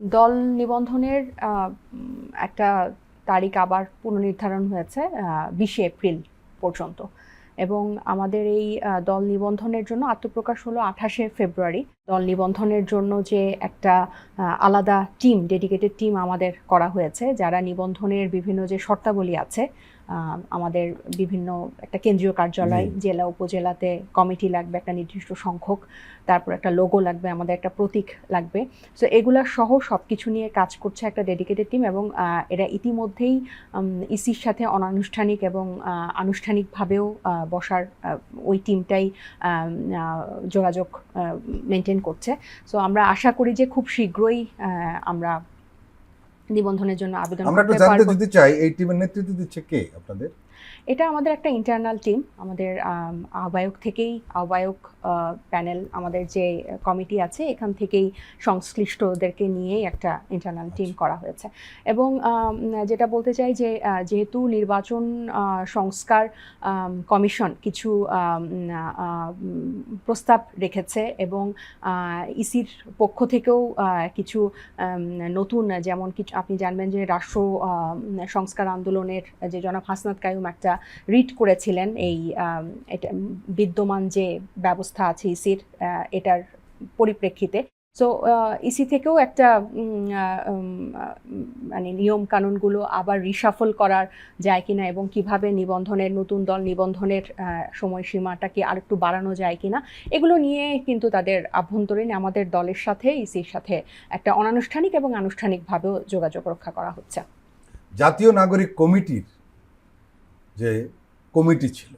দল নিবন্ধনের একটা তারিখ আবার পুনর্নির্ধারণ হয়েছে বিশে এপ্রিল পর্যন্ত। এবং আমাদের এই দল নিবন্ধনের জন্য আত্মপ্রকাশ হলো আঠাশে ফেব্রুয়ারি। দল নিবন্ধনের জন্য যে একটা আলাদা টিম ডেডিকেটেড টিম আমাদের করা হয়েছে যারা নিবন্ধনের বিভিন্ন যে শর্তাবলী আছে আমাদের বিভিন্ন একটা কেন্দ্রীয় কার্যালয় জেলা উপজেলাতে কমিটি লাগবে একটা নির্দিষ্ট সংখ্যক তারপর একটা লোগো লাগবে আমাদের একটা প্রতীক লাগবে। সো এগুলা সহ সব কিছু নিয়ে কাজ করছে একটা ডেডিকেটেড টিম এবং এরা ইতিমধ্যেই ইসির সাথে অনানুষ্ঠানিক এবং আনুষ্ঠানিকভাবেও বসার ওই টিমটাই যোগাযোগ মেনটেন করছে। সো আমরা আশা করি যে খুব শীঘ্রই আহ, আমরা নিবন্ধনের জন্য আবেদন আমরা একটু জানতে যদি চাই এই টিমের নেতৃত্ব দিচ্ছে কে আপনাদের? এটা আমাদের একটা ইন্টারনাল টিম আমাদের আহ্বায়ক থেকেই আহ্বায়ক প্যানেল আমাদের যে কমিটি আছে এখান থেকেই সংশ্লিষ্টদেরকে নিয়েই একটা ইন্টারনাল টিম করা হয়েছে। এবং যেটা বলতে চাই যে যেহেতু নির্বাচন সংস্কার কমিশন কিছু প্রস্তাব রেখেছে এবং ইসির পক্ষ থেকেও কিছু নতুন যেমন কিছু আপনি জানবেন যে রাষ্ট্র সংস্কার আন্দোলনের যে জনাব হাসনাত কায়ুম একটা রিট করেছিলেন এই এটা, বিদ্যমান যে ব্যবস্থা আছে ইসির এটার পরিপ্রেক্ষিতে। সো ইসি থেকেও একটা মানে নিয়ম কানুনগুলো আবার রিশাফল করার যায় কিনা এবং কীভাবে নিবন্ধনের, নতুন দল নিবন্ধনের সময়সীমাটাকে আরেকটু বাড়ানো যায় কিনা, এগুলো নিয়ে কিন্তু তাদের আভ্যন্তরীণ আমাদের দলের সাথে, ইসির সাথে একটা অনানুষ্ঠানিক এবং আনুষ্ঠানিকভাবেও যোগাযোগ রক্ষা করা হচ্ছে। জাতীয় নাগরিক কমিটির যে কমিটি ছিল।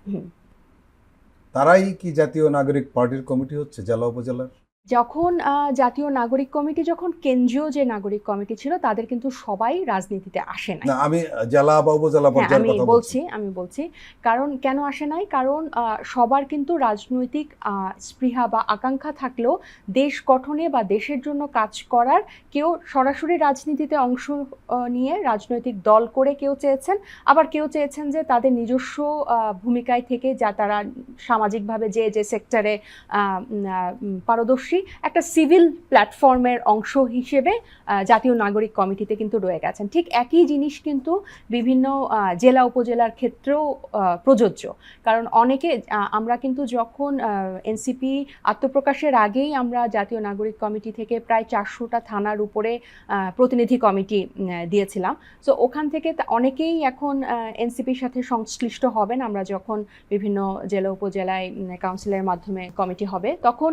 তারাই কি জাতীয় নাগরিক পার্টির কমিটি হচ্ছে? জেলা উপজেলার? যখন জাতীয় নাগরিক কমিটি যখন কেন্দ্রীয় যে নাগরিক কমিটি ছিল তাদের কিন্তু সবাই রাজনীতিতে আসে না আমি জেলা বা উপজেলা হ্যাঁ পর্যায়ের কথা বলছি। আমি বলছি কারণ কেন আসে নাই? কারণ সবার কিন্তু রাজনৈতিক স্পৃহা বা আকাঙ্ক্ষা থাকলেও দেশ গঠনে বা দেশের জন্য কাজ করার কেউ সরাসরি রাজনীতিতে অংশ নিয়ে রাজনৈতিক দল করে কেউ চেয়েছেন। আবার কেউ চেয়েছেন যে তাদের নিজস্ব ভূমিকায় থেকে যা তারা সামাজিকভাবে যে যে সেক্টরে পারদর্শী একটা সিভিল প্ল্যাটফর্মের অংশ হিসেবে জাতীয় নাগরিক কমিটিতে কিন্তু রয়ে গেছেন। ঠিক একই জিনিস কিন্তু বিভিন্ন জেলা উপজেলার ক্ষেত্রেও প্রযোজ্য। কারণ অনেকে আমরা কিন্তু যখন এনসিপি আত্মপ্রকাশের আগেই আমরা জাতীয় নাগরিক কমিটি থেকে প্রায় চারশোটা থানার উপরে প্রতিনিধি কমিটি দিয়েছিলাম। সো ওখান থেকে অনেকেই এখন এনসিপির সাথে সংশ্লিষ্ট হবেন। আমরা যখন বিভিন্ন জেলা উপজেলায় কাউন্সিলের মাধ্যমে কমিটি হবে, তখন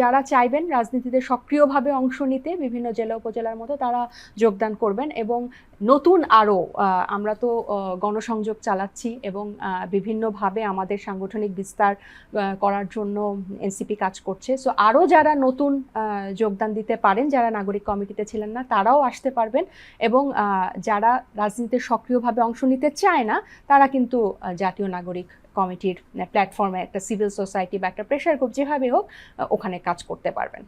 যারা চাইবেন রাজনীতিতে সক্রিয়ভাবে অংশ নিতে বিভিন্ন জেলা উপজেলার মতো তারা যোগদান করবেন এবং নতুন আরও আমরা তো গণসংযোগ চালাচ্ছি এবং বিভিন্নভাবে আমাদের সাংগঠনিক বিস্তার করার জন্য এনসিপি কাজ করছে। সো আরও যারা নতুন যোগদান দিতে পারেন, যারা নাগরিক কমিটিতে ছিলেন না, তারাও আসতে পারবেন এবং যারা রাজনীতিতে সক্রিয়ভাবে অংশ নিতে চায় না, তারা কিন্তু জাতীয় নাগরিক কমিটির প্ল্যাটফর্মে একটা সিভিল সোসাইটি বা একটা প্রেশার গ্রুপ যেভাবে হোক ওখানে কাজ করতে পারবেন।